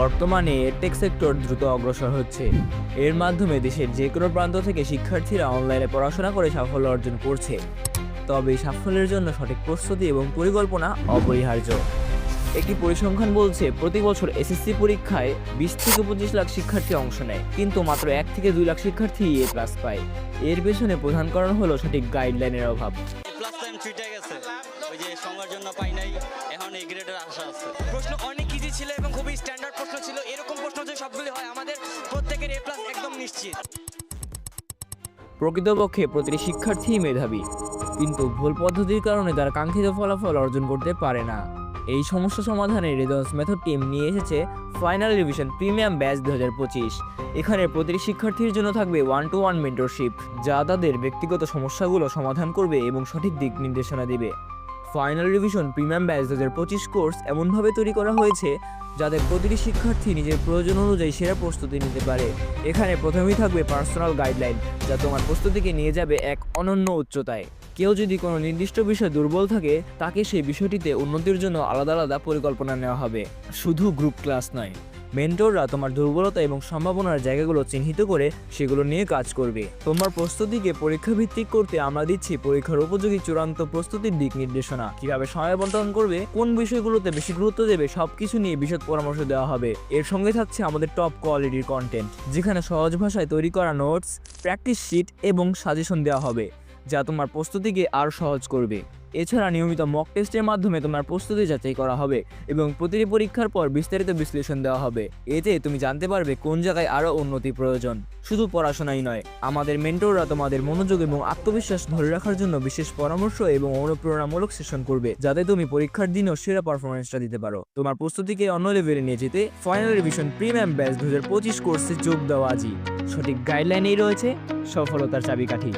বর্তমানে take sector দ্রুত অগ্রসর হচ্ছে। এর মাধ্যমে দেশের যে কোনো প্রান্ত থেকে শিক্ষার্থীরা অনলাইনে পড়াশোনা করে সাফল্য অর্জন করছে। তবে সাফল্যের জন্য সঠিক প্রস্তুতি এবং পরিকল্পনা অপরিহার্য। একটি পরিসংখ্যান বলছে, প্রতি বছর এসএসসি পরীক্ষায় বিশ থেকে পঁচিশ লাখ শিক্ষার্থী অংশ নেয়, কিন্তু মাত্র এক থেকে দুই লাখ শিক্ষার্থী এ প্লাস পায়। এর পেছনে প্রধান কারণ হলো সঠিক গাইডলাইনের অভাব। ছিল নিশ্চিত। প্রকৃতপক্ষে প্রতিটি শিক্ষার্থী মেধাবী, কিন্তু ভুল পদ্ধতির কারণে তারা কাঙ্ক্ষিত ফলাফল অর্জন করতে পারে না। এই সমস্যা সমাধানে রেজন্স মেথড টিম নিয়ে এসেছে ফাইনাল রিভিশন প্রিমিয়াম ব্যাচ দু এখানে প্রতিটি শিক্ষার্থীর জন্য থাকবে ওয়ান টু ওয়ান মেন্টরশিপ যা তাদের ব্যক্তিগত সমস্যাগুলো সমাধান করবে এবং সঠিক দিক নির্দেশনা দিবে। ফাইনাল রিভিশন প্রিমিয়াম ব্যাচ দু হাজার পঁচিশ কোর্স এমনভাবে তৈরি করা হয়েছে যাতে প্রতিটি শিক্ষার্থী নিজের প্রয়োজন অনুযায়ী সেরা প্রস্তুতি নিতে পারে। এখানে প্রথমেই থাকবে পার্সোনাল গাইডলাইন যা তোমার প্রস্তুতিকে নিয়ে যাবে এক অনন্য উচ্চতায়। কেউ যদি কোনো নির্দিষ্ট বিষয়ে দুর্বল থাকে, তাকে সেই বিষয়টিতে উন্নতির জন্য আলাদা আলাদা পরিকল্পনা নেওয়া হবে। শুধু গ্রুপ ক্লাস নয়। মেন্টররা তোমার দুর্বলতা এবং সম্ভাবনার জায়গাগুলো চিহ্নিত করে সেগুলো নিয়ে কাজ করবে। তোমার প্রস্তুতিকে পরীক্ষা ভিত্তিক করতে আমরা দিচ্ছি পরীক্ষার উপযোগী চূড়ান্ত প্রস্তুতির দিক নির্দেশনা। কীভাবে সময় বন্টন করবে, কোন বিষয়গুলোতে বেশি গুরুত্ব দেবে সবকিছু নিয়ে বিশদ পরামর্শ দেওয়া হবে। এর সঙ্গে থাকছে আমাদের টপ কোয়ালিটির কন্টেন্ট যেখানে সহজ ভাষায় তৈরি করা নোটস প্র্যাকটিস শিট এবং সাজেশন দেওয়া হবে। যা তোমার প্রস্তুতিকে আরও সহজ করবে। এছাড়া নিয়মিত মক টেস্টের মাধ্যমে তোমার প্রস্তুতি যাচাই করা হবে এবং প্রতিটি পরীক্ষার পর বিস্তারিত বিশ্লেষণ দেওয়া হবে। এতে তুমি জানতে পারবে কোন জায়গায় আরও উন্নতি প্রয়োজন। শুধু পড়াশোনাই নয়, আমাদের মেন্টররা তোমাদের মনোযোগ এবং আত্মবিশ্বাস ধরে রাখার জন্য বিশেষ পরামর্শ এবং অনুপ্রেরণামূলক সেশন করবে, যাতে তুমি পরীক্ষার দিনও সেরা পারফরমেন্সটা দিতে পারো। তোমার প্রস্তুতিকে অন্য লেভেলে নিয়ে যেতে ফাইনাল রিভিশন প্রিমিয়াম ব্যাচ দু হাজার পঁচিশ কোর্সে যোগ দেওয়া আজই সঠিক গাইডলাইনেই রয়েছে সফলতার চাবিকাঠি।